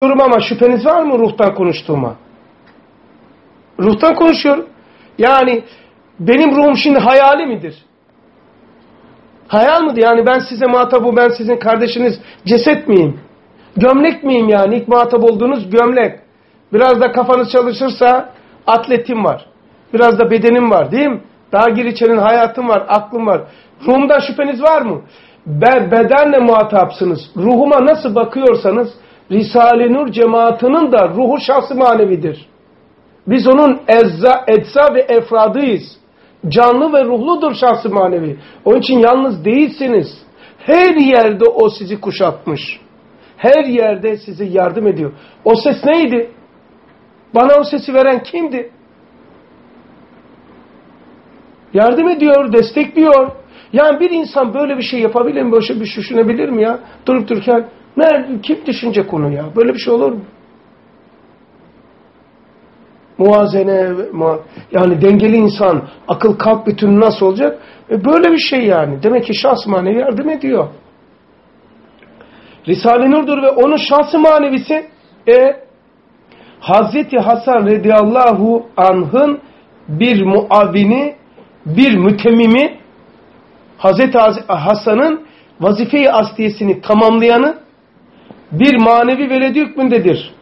konuşuyorum ama şüpheniz var mı ruhtan konuştuğuma? Ruhtan konuşuyorum. Yani benim ruhum şimdi hayali midir? Hayal mıdır? Yani ben size muhatap ben sizin kardeşiniz ceset miyim? Gömlek miyim yani? İlk muhatap olduğunuz gömlek. Biraz da kafanız çalışırsa atletim var. Biraz da bedenim var değil mi? Daha gir içerin hayatım var, aklım var. Ruhumdan şüpheniz var mı? Ben bedenle muhatapsınız. Ruhuma nasıl bakıyorsanız Risale-i Nur cemaatinin da ruhu şahsı manevidir. Biz onun ezza, etsa ve efradıyız. Canlı ve ruhludur şahsı manevi. Onun için yalnız değilsiniz. Her yerde o sizi kuşatmış. Her yerde size yardım ediyor. O ses neydi? Bana o sesi veren kimdi? Yardım ediyor, destekliyor. Yani bir insan böyle bir şey yapabilir mi? Böyle bir şey düşünebilir mi ya? Durup dururken nerede, kim düşünecek onu ya? Böyle bir şey olur mu? Muazene, yani dengeli insan, akıl kalp bütünü nasıl olacak? E böyle bir şey yani. Demek ki şahs manevi yardım ediyor. Risale-i Nur'dur ve onun şahsı manevisi e, Hazreti Hasan radıyallahu anh'ın bir muavini, bir mütemmimi Hazreti Hasan'ın vazife-i asliyesini tamamlayanı bir manevi veledi hükmündedir.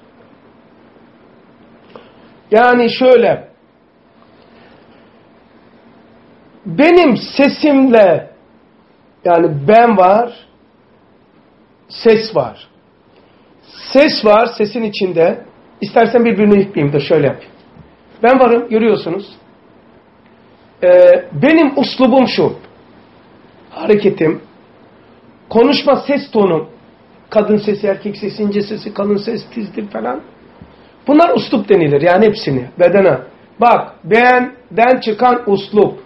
Yani şöyle benim sesimle yani ben var ses var. Ses var sesin içinde. İstersen birbirini yükleyeyim de şöyle yapayım. Ben varım görüyorsunuz. Ee, benim uslubum şu. Hareketim, konuşma ses tonum, kadın sesi, erkek sesi, ince sesi, kalın ses, tizdir falan. Bunlar uslup denilir yani hepsini bedene. Bak benden çıkan uslup.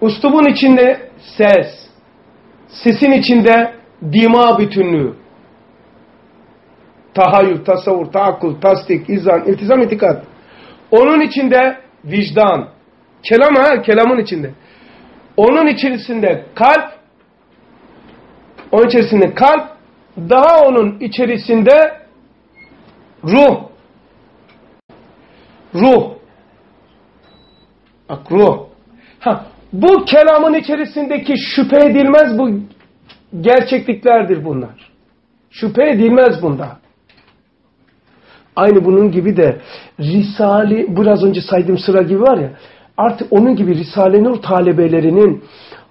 Uslubun içinde ses. Sesin içinde dima bütünlüğü. Tahayyül, tasavvur, taakkul, tasdik, izan, iltizam, itikat. Onun içinde vicdan. Kelam ha, kelamın içinde. Onun içerisinde kalp, onun içerisinde kalp, daha onun içerisinde ruh. Ruh. Bak ruh. Ha, bu kelamın içerisindeki şüphe edilmez bu gerçekliklerdir bunlar. Şüphe edilmez bunda. Aynı bunun gibi de Risale, biraz önce saydığım sıra gibi var ya, artık onun gibi Risale-i Nur talebelerinin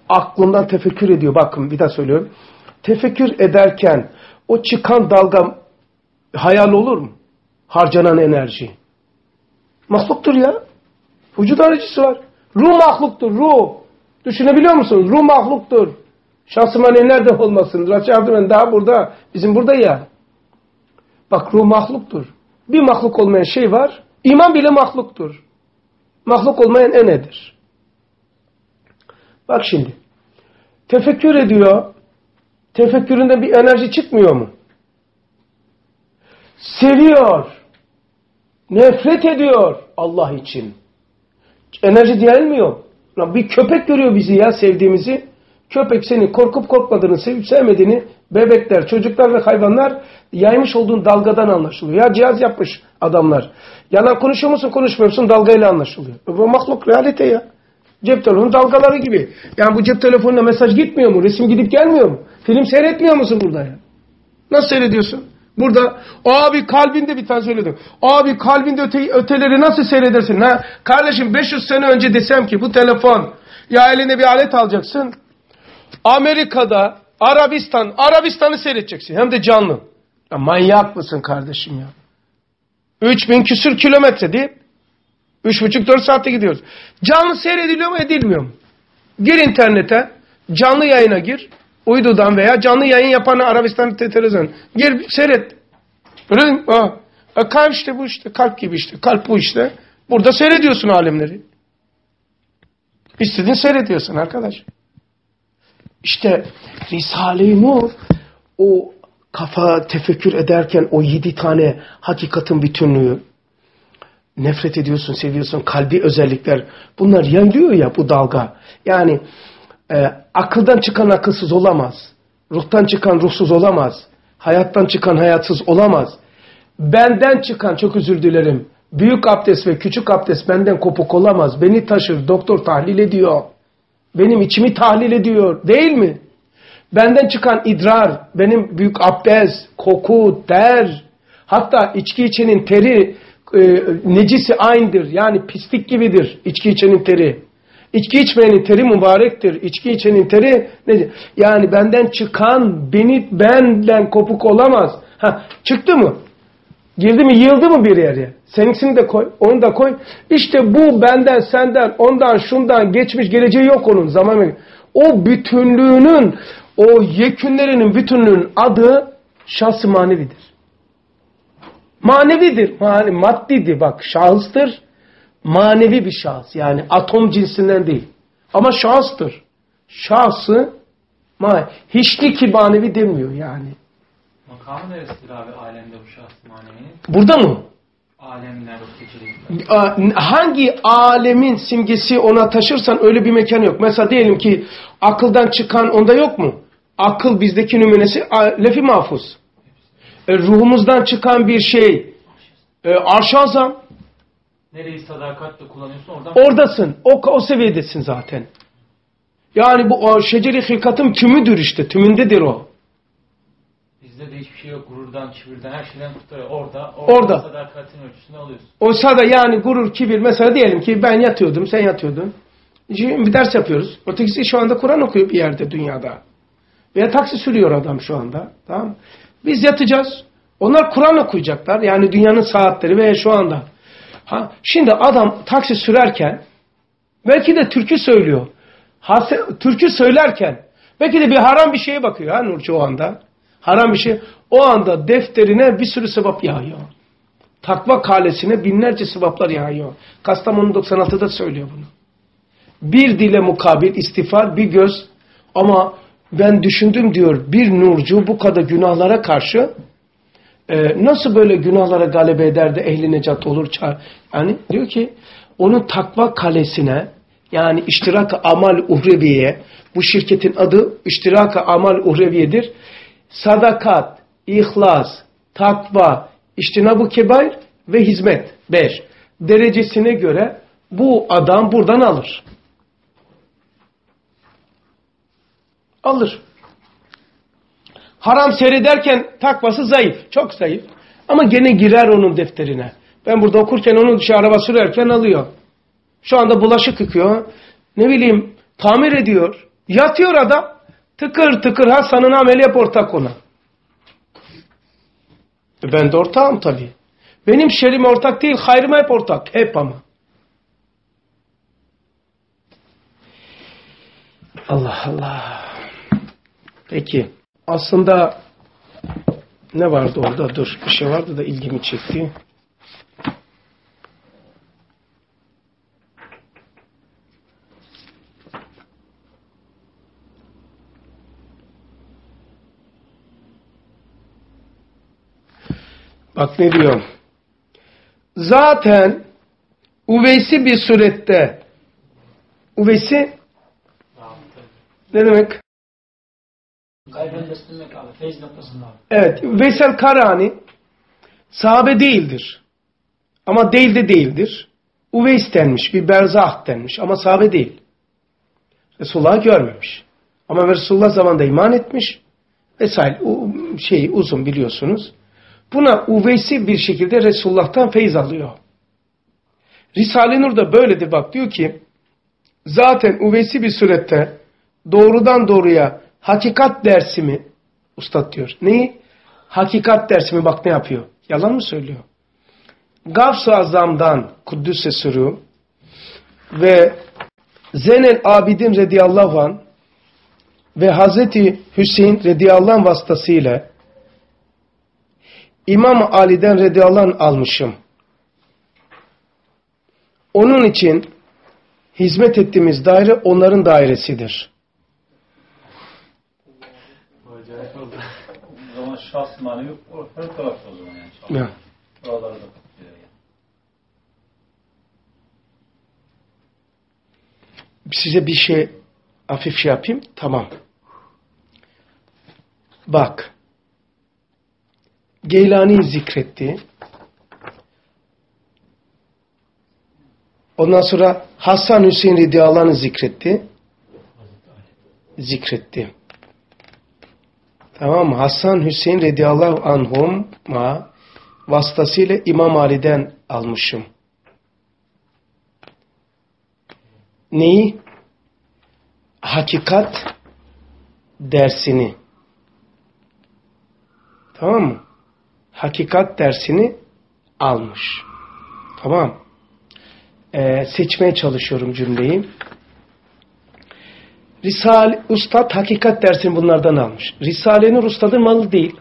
aklından tefekkür ediyor. Bakın bir daha söylüyorum. Tefekkür ederken o çıkan dalga hayal olur mu? Harcanan enerji. Mahluktur ya. Vücut aracısı var. Ruh mahluktur, ruh. Düşünebiliyor musunuz? Ruh mahluktur. Şahsım hani nerede olmasın? Raçı daha burada. Bizim burada ya. Bak ruh mahluktur. Bir mahluk olmayan şey var. İman bile mahluktur. Mahluk olmayan en nedir? Bak şimdi. Tefekkür ediyor. Tefekküründe bir enerji çıkmıyor mu? Seviyor. Nefret ediyor Allah için. Enerji gelmiyor. Bir köpek görüyor bizi ya sevdiğimizi. Köpek seni korkup korkmadığını, sevip sevmediğini bebekler, çocuklar ve hayvanlar yaymış olduğun dalgadan anlaşılıyor. Ya cihaz yapmış adamlar. Yalan konuşuyor musun konuşmuyor musun dalgayla anlaşılıyor. Bu mahluk realite ya. Cep telefonu dalgaları gibi. Yani bu cep telefonuna mesaj gitmiyor mu? Resim gidip gelmiyor mu? Film seyretmiyor musun burada ya? Nasıl seyrediyorsun? Burada abi kalbinde bir tane söyledim. Abi kalbinde öte, öteleri nasıl seyredersin? Ha? Kardeşim 500 sene önce desem ki bu telefon ya eline bir alet alacaksın. Amerika'da Arabistan, Arabistan'ı seyredeceksin. Hem de canlı. Ya manyak mısın kardeşim ya? 3000 küsür kilometre değil Üç buçuk dört saatte gidiyoruz. Canlı seyrediliyor mu edilmiyor mu? Gir internete. Canlı yayına gir. Uydudan veya canlı yayın yapan Arabistan televizyon. Gir seyret. Öyle değil mi? E, kalp işte bu işte. Kalp gibi işte. Kalp bu işte. Burada seyrediyorsun alemleri. İstediğin seyrediyorsun arkadaş. İşte Risale-i Nur o kafa tefekkür ederken o yedi tane hakikatin bütünlüğü nefret ediyorsun, seviyorsun, kalbi özellikler bunlar yayılıyor ya bu dalga. Yani e, akıldan çıkan akılsız olamaz. Ruhtan çıkan ruhsuz olamaz. Hayattan çıkan hayatsız olamaz. benden çıkan çok özür dilerim. Büyük abdest ve küçük abdest benden kopuk olamaz. Beni taşır. Doktor tahlil ediyor. Benim içimi tahlil ediyor. Değil mi? Benden çıkan idrar, benim büyük abdest, koku, ter, hatta içki içenin teri e, necisi aynıdır. Yani pislik gibidir içki içenin teri. İçki içmeyenin teri mübarektir. İçki içenin teri ne? Yani benden çıkan beni benden kopuk olamaz. Ha, çıktı mı? Girdi mi yıldı mı bir yere? Seninkisini de koy, onu da koy. İşte bu benden, senden, ondan, şundan geçmiş geleceği yok onun zaman. O bütünlüğünün, o yekünlerinin bütünlüğünün adı şahs manevidir. Manevidir. Mane, maddidir bak şahıstır. Manevi bir şahıs yani atom cinsinden değil. Ama şahıstır. Şahsı ma hiçli ki manevi demiyor yani. Makamı neresidir abi alemde bu şahs manevinin? Burada mı? Alemler. Hangi alemin simgesi ona taşırsan öyle bir mekan yok. Mesela diyelim ki akıldan çıkan onda yok mu? Akıl bizdeki nümunesi lefi mahfuz. E, ruhumuzdan çıkan bir şey e, arş-ı azam. Nereyi sadakatle kullanıyorsun oradan. Oradasın. O, o seviyedesin zaten. Yani bu o şeceri hilkatın tümüdür işte. Tümündedir o. Bizde de hiçbir şey yok. Gururdan, kibirden, her şeyden kurtarıyor. Orada, orada, Orada. sadakatin ölçüsünü alıyorsun. Oysa da yani gurur, kibir mesela diyelim ki ben yatıyordum, sen yatıyordun. Şimdi bir ders yapıyoruz. Ötekisi şu anda Kur'an okuyor bir yerde dünyada. Veya taksi sürüyor adam şu anda. Tamam Biz yatacağız. Onlar Kur'an okuyacaklar. Yani dünyanın saatleri veya şu anda. Ha, şimdi adam taksi sürerken belki de türkü söylüyor. Hase, türkü söylerken belki de bir haram bir şeye bakıyor ha Nurcu o anda. Haram bir şey. O anda defterine bir sürü sevap yağıyor. Takva kalesine binlerce sevaplar yağıyor. Kastamonu 96'da söylüyor bunu. Bir dile mukabil istiğfar, bir göz ama ben düşündüm diyor bir nurcu bu kadar günahlara karşı e, nasıl böyle günahlara galebe eder de ehli necat olur? Yani diyor ki onun takva kalesine yani iştirak amal uhreviye bu şirketin adı iştirak amal uhreviyedir. Sadakat, ihlas, takva, iştinabu kebair ve hizmet. Beş. Derecesine göre bu adam buradan alır. Alır. Haram seyrederken takvası zayıf. Çok zayıf. Ama gene girer onun defterine. Ben burada okurken onun dışı araba sürerken alıyor. Şu anda bulaşık yıkıyor. Ne bileyim tamir ediyor. Yatıyor adam. Tıkır tıkır Hasan'ın ameli hep ortak ona. E ben de ortağım tabii. Benim şerim ortak değil, hayrıma hep ortak. Hep ama. Allah Allah. Peki. Aslında ne vardı orada? Dur. Bir şey vardı da ilgimi çekti. Bak ne diyor. Zaten uveysi bir surette uveysi ne demek? Kaybetmemek abi. Feyz noktasında. Evet. Veysel Karani sahabe değildir. Ama değil de değildir. Uveys denmiş. Bir berzah denmiş. Ama sahabe değil. Resulullah'ı görmemiş. Ama Resulullah zamanında iman etmiş. Vesaire. O şey uzun biliyorsunuz. Buna uveysi bir şekilde Resulullah'tan feyz alıyor. Risale-i Nur da böyledir bak diyor ki zaten uveysi bir surette doğrudan doğruya hakikat dersimi ustad diyor. Neyi? Hakikat dersimi bak ne yapıyor? Yalan mı söylüyor? Gavs-ı Azam'dan Kuddüs'e sürü ve Zenel Abidin radıyallahu an ve Hazreti Hüseyin radıyallahu anh vasıtasıyla İmam Ali'den radıyallahu anh almışım. Onun için hizmet ettiğimiz daire onların dairesidir. Şahs manevi her tarafta o zaman yani. Ya. Oralarda da yani. Size bir şey hafif şey yapayım. Tamam. Bak. Geylani'yi zikretti. Ondan sonra Hasan Hüseyin radıyallahu anh'ı zikretti. Zikretti. Tamam? Hasan Hüseyin radıyallahu anhum'a vasıtasıyla İmam Ali'den almışım. Neyi? Hakikat dersini. Tamam mı? Hakikat dersini almış. Tamam. Ee, seçmeye çalışıyorum cümleyi. Risale, Ustad hakikat dersini bunlardan almış. Risale-i Nur Ustad'ın malı değil.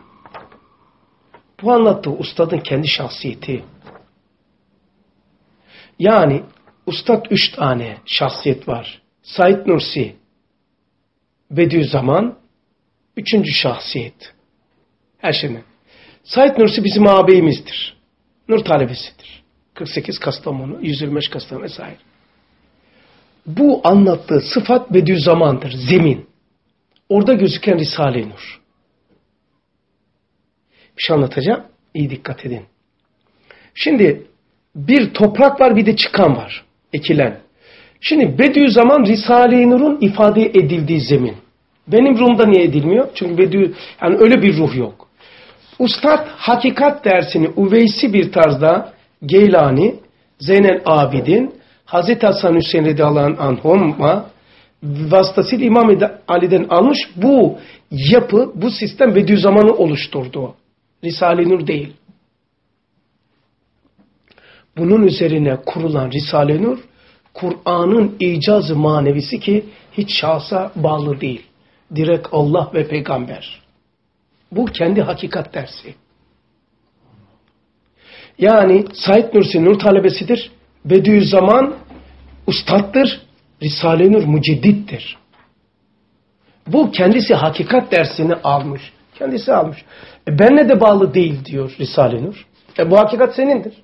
Bu anlattığı Ustad'ın kendi şahsiyeti. Yani Ustad üç tane şahsiyet var. Said Nursi, Bediüzzaman, üçüncü şahsiyet. Her şeyden. Said Nursi bizim ağabeyimizdir. Nur talebesidir. 48 Kastamonu, 125 Kastamonu vesaire. Bu anlattığı sıfat Bediüzzaman'dır, zemin. Orada gözüken Risale-i Nur. Bir şey anlatacağım. İyi dikkat edin. Şimdi bir toprak var bir de çıkan var. Ekilen. Şimdi Bediüzzaman Risale-i Nur'un ifade edildiği zemin. Benim Rum'da niye edilmiyor? Çünkü Bediü, yani öyle bir ruh yok. Ustad hakikat dersini uveysi bir tarzda Geylani, Zeynel Abidin, Hazreti Hasan Hüseyin radıyallahu anhum'a vasıtasıyla İmam Ali'den almış bu yapı, bu sistem Bediüzzaman'ı oluşturdu. Risale-i Nur değil. Bunun üzerine kurulan Risale-i Nur, Kur'an'ın icazı manevisi ki hiç şahsa bağlı değil. Direkt Allah ve peygamber. Bu kendi hakikat dersi. Yani Said Nursi Nur talebesidir. Bediüzzaman ustattır. Risale-i Nur müceddittir. Bu kendisi hakikat dersini almış. Kendisi almış. E benle de bağlı değil diyor Risale-i Nur. E bu hakikat senindir.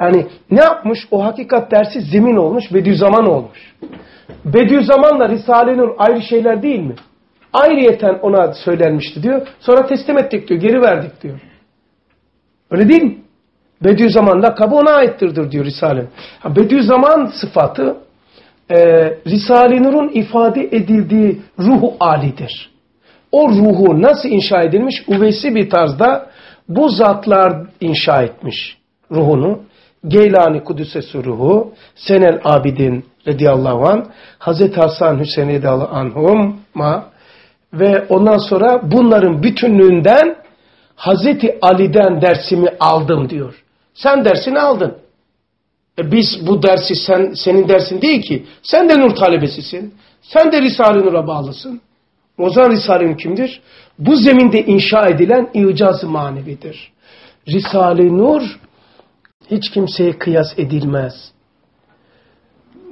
Yani ne yapmış? O hakikat dersi zemin olmuş, Bediüzzaman olmuş. Bediüzzamanla Risale-i Nur ayrı şeyler değil mi? Ayrıyeten ona söylenmişti diyor. Sonra teslim ettik diyor, geri verdik diyor. Öyle değil mi? Bediüzzaman lakabı ona aittirdir diyor Risale. Bediüzzaman sıfatı e, Risale-i Nur'un ifade edildiği ruhu alidir. O ruhu nasıl inşa edilmiş? Uvesi bir tarzda bu zatlar inşa etmiş ruhunu. Geylani Kudüs'e ruhu, Senel Abidin radıyallahu an, Hazreti Hasan Hüseyin radıyallahu anhum'a ve ondan sonra bunların bütünlüğünden Hazreti Ali'den dersimi aldım diyor. Sen dersini aldın. E biz bu dersi sen senin dersin değil ki. Sen de nur talebesisin. Sen de Risale-i Nur'a bağlısın. O zaman Risale-i kimdir? Bu zeminde inşa edilen icaz-ı manevidir. Risale-i Nur hiç kimseye kıyas edilmez.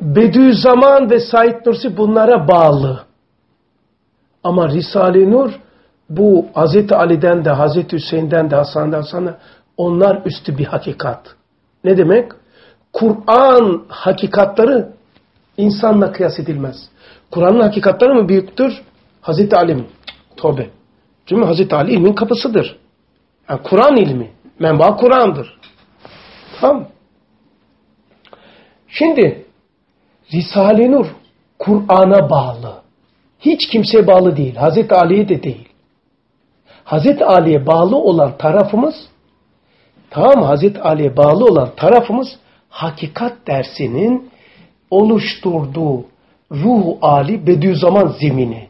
Bediüzzaman ve Said Nursi bunlara bağlı. Ama Risale-i Nur bu Hz. Ali'den de Hz. Hüseyin'den de Hasan'dan Hasan'a onlar üstü bir hakikat. Ne demek? Kur'an hakikatları insanla kıyas edilmez. Kur'an'ın hakikatları mı büyüktür? Hz. Ali mi? Tövbe. Çünkü Hz. Ali ilmin kapısıdır. Yani Kur'an ilmi. Menba Kur'an'dır. Tamam Şimdi Risale-i Nur Kur'an'a bağlı. Hiç kimseye bağlı değil. Hazreti Ali'ye de değil. Hazreti Ali'ye bağlı olan tarafımız tamam? Hazreti Ali'ye bağlı olan tarafımız hakikat dersinin oluşturduğu ruhu Ali Bediüzzaman zemini.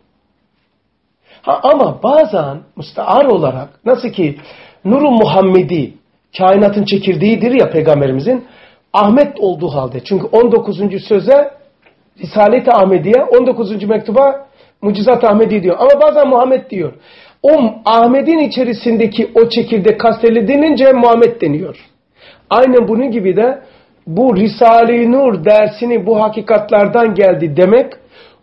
Ha, ama bazen müstear olarak nasıl ki Nuru Muhammedi kainatın çekirdeğidir ya peygamberimizin Ahmet olduğu halde. Çünkü 19. söze Risalet-i Ahmediye 19. mektuba Mucizat Ahmedi diyor. Ama bazen Muhammed diyor. O Ahmet'in içerisindeki o çekirdek kastedilince Muhammed deniyor. Aynen bunun gibi de bu Risale-i Nur dersini bu hakikatlardan geldi demek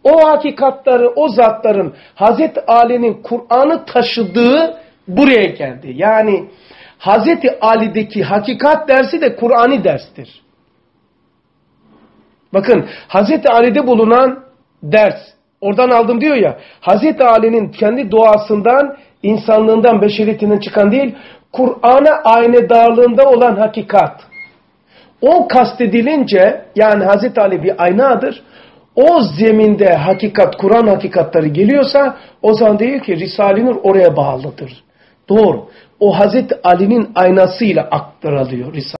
o hakikatları, o zatların Hazreti Ali'nin Kur'an'ı taşıdığı buraya geldi. Yani Hazreti Ali'deki hakikat dersi de Kur'an'i derstir. Bakın Hazreti Ali'de bulunan ders Oradan aldım diyor ya. Hazreti Ali'nin kendi doğasından insanlığından, beşeriyetinden çıkan değil, Kur'an'a aynı darlığında olan hakikat. O kastedilince, yani Hazreti Ali bir aynadır, o zeminde hakikat, Kur'an hakikatleri geliyorsa, o zaman diyor ki Risale-i Nur oraya bağlıdır. Doğru. O Hazreti Ali'nin aynasıyla aktarılıyor Risale.